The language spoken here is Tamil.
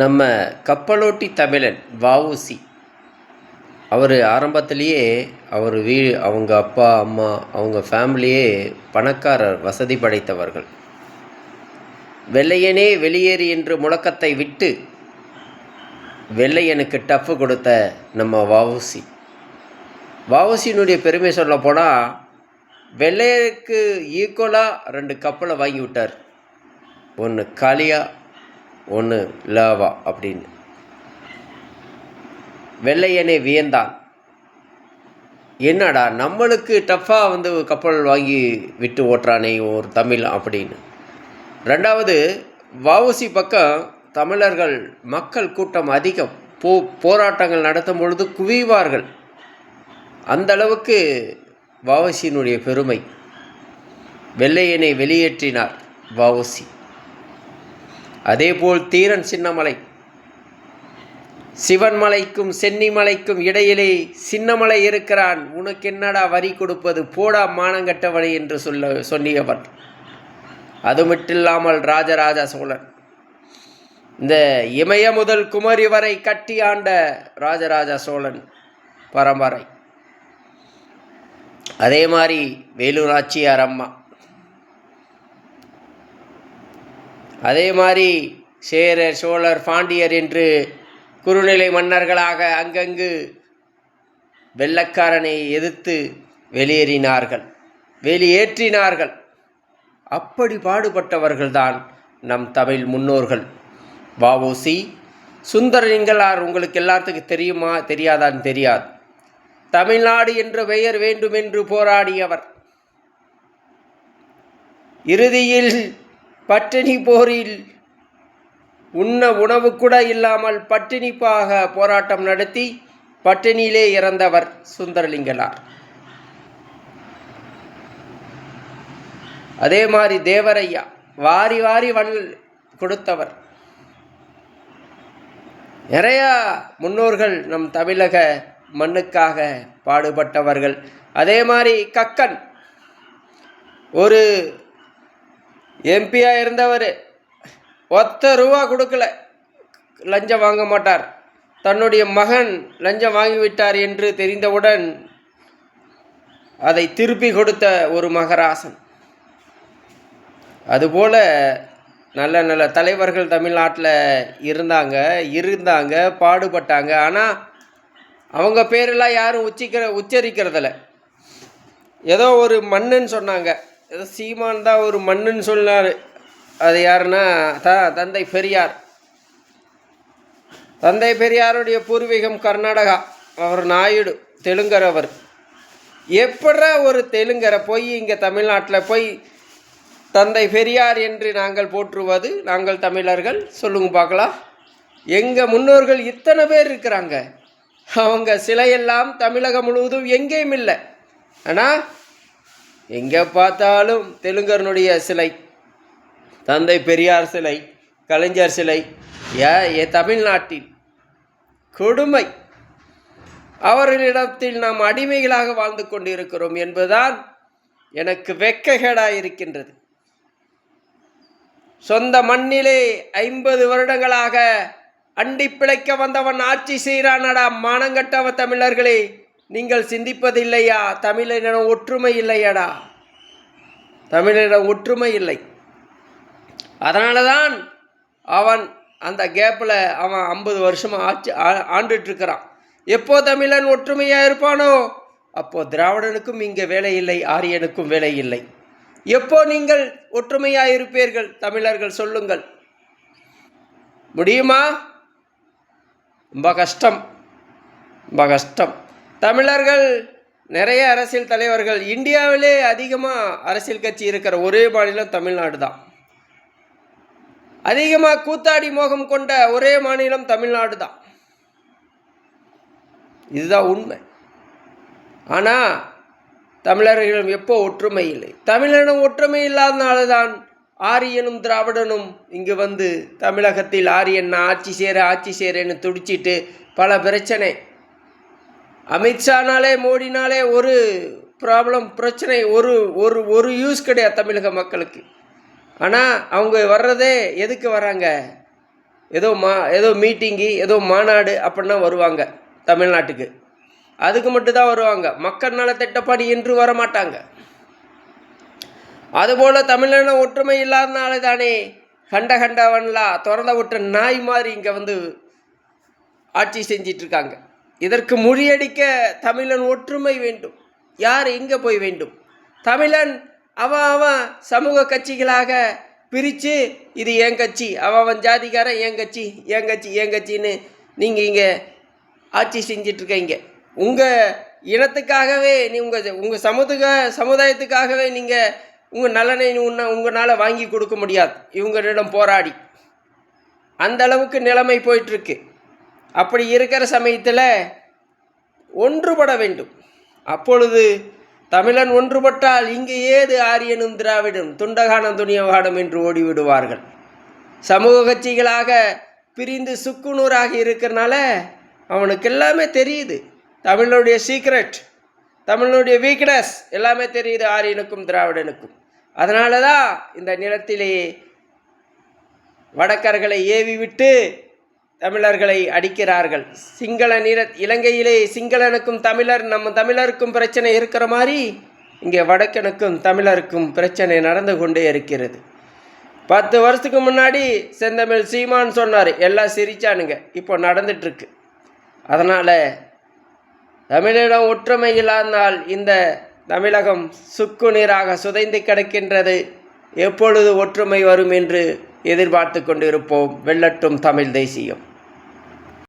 நம்ம கப்பலோட்டி தமிழன் வஉசி அவர் ஆரம்பத்திலேயே அவர் வீ அவங்க அப்பா அம்மா அவங்க ஃபேமிலியே பணக்காரர் வசதி படைத்தவர்கள். வெள்ளையனே வெளியேறு என்று முழக்கத்தை விட்டு வெள்ளையனுக்கு டஃப்பு கொடுத்த நம்ம வஉசி வஉசியினுடைய பெருமை சொல்ல போனால் வெள்ளையருக்கு ஈக்குவலாக ரெண்டு கப்பலை வாங்கி விட்டார். ஒன்று காளியா ஒன்று லேவா அப்படின்னு. வெள்ளையனே வியந்தான். என்னடா நம்மளுக்கு டஃப்பாக வந்து கப்பல் வாங்கி விட்டு ஓட்டுறானே ஒரு தமிழ் அப்படின்னு. ரெண்டாவது வவுசி பக்கம் தமிழர்கள் மக்கள் கூட்டம் அதிகம். போ போராட்டங்கள் நடத்தும் பொழுது குவிவார்கள். அந்த அளவுக்கு வஉசியினுடைய பெருமை. வெள்ளையனை வெளியேற்றினார் வவுசி. அதேபோல் தீரன் சின்னமலை. சிவன்மலைக்கும் சென்னிமலைக்கும் இடையிலே சின்னமலை இருக்கிறான். உனக்கு என்னடா வரி கொடுப்பது? போடா மானங்கட்டவனை என்று சொல்ல சொன்னியவன் அது மட்டுமில்லாமல் ராஜராஜ சோழன். இந்த இமய முதல் குமரி வரை கட்டி ஆண்ட ராஜராஜ சோழன் பரம்பரை. அதே மாதிரி வேலூர் நாச்சியார் அம்மா. அதே மாதிரி சேரர் சோழர் பாண்டியர் என்று குறுநிலை மன்னர்களாக அங்கங்கு வெள்ளக்காரனை எதிர்த்து வெளியேறினார்கள். வெளியேற்றினார்கள். அப்படி பாடுபட்டவர்கள்தான் நம் தமிழ் முன்னோர்கள். வாவோசி சுந்தரலிங்கலார் உங்களுக்கு எல்லாத்துக்கும் தெரியுமா? தெரியாதான்னு தெரியாது. தமிழ்நாடு என்ற பெயர் வேண்டுமென்று போராடியவர். இறுதியில் பட்டினி போரில் உண்ண உணவு கூட இல்லாமல் பட்டினிப்பாக போராட்டம் நடத்தி பட்டினியிலே இறந்தவர் சுந்தரலிங்கனார். அதே மாதிரி தேவரையா வாரி வாரி வல் கொடுத்தவர். நிறையா முன்னோர்கள் நம் தமிழக மண்ணுக்காக பாடுபட்டவர்கள். அதே மாதிரி கக்கன் ஒரு எம்பியாக இருந்தவர். ஒத்த ரூபா கொடுக்கல. லஞ்சம் வாங்க மாட்டார். தன்னுடைய மகன் லஞ்சம் வாங்கிவிட்டார் என்று தெரிந்தவுடன் அதை திருப்பி கொடுத்த ஒரு மகராசன். அதுபோல் நல்ல நல்ல தலைவர்கள் தமிழ்நாட்டில் இருந்தாங்க இருந்தாங்க பாடுபட்டாங்க. ஆனால் அவங்க பேரெல்லாம் யாரும் உச்சிக்கிற உச்சரிக்கிறதில்ல. ஏதோ ஒரு மண்ணுன்னு சொன்னாங்க. ஏதோ சீமான் தான் ஒரு மண்ணுன்னு சொன்னார். அது யாருன்னா த தந்தை பெரியார். தந்தை பெரியாருடைய பூர்வீகம் கர்நாடகா. அவர் நாயுடு தெலுங்கர் அவர். எப்படா ஒரு தெலுங்கரை போய் இங்கே தமிழ்நாட்டில் போய் தந்தை பெரியார் என்று நாங்கள் போற்றுவது நாங்கள் தமிழர்கள்? சொல்லுங்க பார்க்கலாம். எங்கள் முன்னோர்கள் இத்தனை பேர் இருக்கிறாங்க. அவங்க சிலையெல்லாம் தமிழகம் முழுவதும் எங்கேயும் இல்லை. ஆனால் எங்கே பார்த்தாலும் தெலுங்கர்னுடைய சிலை தந்தை பெரியார் சிலை கலைஞர் சிலை ஏ ஏ தமிழ்நாட்டில் கொடுமை. அவர்களிடத்தில் நாம் அடிமைகளாக வாழ்ந்து கொண்டிருக்கிறோம் என்பதுதான் எனக்கு வெக்ககேடாக இருக்கின்றது சொந்த மண்ணிலே ஐம்பது வருடங்களாக அண்டி பிழைக்க வந்தவன் ஆட்சி செய்கிறானடா மானங்கட்டவ தமிழர்களே. நீங்கள் சிந்திப்பதில்லையா? தமிழரிடம் ஒற்றுமை இல்லையடா. தமிழரிடம் ஒற்றுமை இல்லை. அதனால தான் அவன் அந்த கேப்பில் அவன் ஐம்பது வருஷமாக ஆட்சி ஆ- இருக்கிறான் எப்போ தமிழன் ஒற்றுமையாக இருப்பானோ அப்போ திராவிடனுக்கும் இங்கே வேலை இல்லை ஆரியனுக்கும் வேலை இல்லை. எப்போ நீங்கள் ஒற்றுமையாக இருப்பீர்கள்? தமிழர்கள் சொல்லுங்கள். முடியுமா? ரொம்ப கஷ்டம். ரொம்ப கஷ்டம். தமிழர்கள் நிறைய அரசியல் தலைவர்கள் இந்தியாவிலே அதிகமாக அரசியல் கட்சி இருக்கிற ஒரே மாநிலம் தமிழ்நாடு தான். அதிகமாக கூத்தாடி மோகம் கொண்ட ஒரே மாநிலம் தமிழ்நாடு தான். இதுதான் உண்மை. ஆனால் தமிழர்களிடம் எப்போ ஒற்றுமை இல்லை? தமிழரிடம் ஒற்றுமை இல்லாதனால தான் ஆரியனும் திராவிடனும் இங்கு வந்து தமிழகத்தில் ஆரியன் ஆட்சி சேர ஆட்சி சேரன்னு துடிச்சிட்டு பல பிரச்சனை அமித்ஷானாலே மோடினாலே ஒரு ப்ராப்ளம் பிரச்சனை ஒரு ஒரு ஒரு யூஸ் கிடையாது தமிழக மக்களுக்கு. ஆனால் அவங்க வர்றதே எதுக்கு வராங்க? ஏதோ மா ஏதோ மீட்டிங்கு ஏதோ மாநாடு அப்படின்னா வருவாங்க தமிழ்நாட்டுக்கு. அதுக்கு மட்டும்தான் வருவாங்க. மக்கள் நலத்திட்டப்படி என்று வர மாட்டாங்க அதுபோல் தமிழன ஒற்றுமை இல்லாதனால தானே கண்ட கண்டவன்லாம் திறந்த விட்ட நாய் மாதிரி இங்கே வந்து ஆட்சி செஞ்சிட்ருக்காங்க இருக்காங்க. இதற்கு முறியடிக்க தமிழன் ஒற்றுமை வேண்டும். யார் எங்கே போய் வேண்டும்? தமிழன் அவன் அவன் சமூக கட்சிகளாக பிரித்து இது என் கட்சி அவன் அவன் ஜாதிக்காரன் என் கட்சி என் கட்சி என் கட்சின்னு நீங்கள் இங்கே ஆட்சி செஞ்சிட்ருக்கீங்க. உங்கள் இனத்துக்காகவே நீ உங்கள் உங்கள் சமூக சமுதாயத்துக்காகவே நீங்கள் உங்கள் நலனை உன்ன உங்களால் வாங்கி கொடுக்க முடியாது. இவங்களிடம் போராடி. அந்த அளவுக்கு நிலைமை போயிட்டுருக்கு அப்படி இருக்கிற சமயத்தில் ஒன்றுபட வேண்டும். அப்பொழுது தமிழன் ஒன்றுபட்டால் இங்கு ஏது ஆரியனும் திராவிடும் துண்டகானம் துணியவாடம் என்று ஓடிவிடுவார்கள். சமூக கட்சிகளாக பிரிந்து சுக்குநூறாக இருக்கிறனால அவனுக்கு எல்லாமே தெரியுது. தமிழனுடைய சீக்ரெட் தமிழனுடைய வீக்னஸ் எல்லாமே தெரியுது ஆரியனுக்கும் திராவிடனுக்கும். அதனால தான் இந்த நிலத்திலே வடக்கர்களை ஏவி விட்டு தமிழர்களை அடிக்கிறார்கள். சிங்கள நிற இலங்கையிலே சிங்களனுக்கும் தமிழர் நம்ம தமிழருக்கும் பிரச்சனை இருக்கிற மாதிரி இங்கே வடக்கனுக்கும் தமிழருக்கும் பிரச்சனை நடந்து கொண்டே இருக்கிறது. பத்து வருஷத்துக்கு முன்னாடி செந்தமிழ் சீமான் சொன்னார் எல்லாம் சிரிச்சானுங்க. இப்போ நடந்துட்டுருக்கு. அதனால் தமிழிடம் ஒற்றுமை இல்லாதனால் இந்த தமிழகம் சுக்கு நீராக சுதைந்து கிடக்கின்றது. எப்பொழுது ஒற்றுமை வரும் என்று எதிர்பார்த்து கொண்டிருப்போம். வெள்ளட்டும் தமிழ் தேசியம்.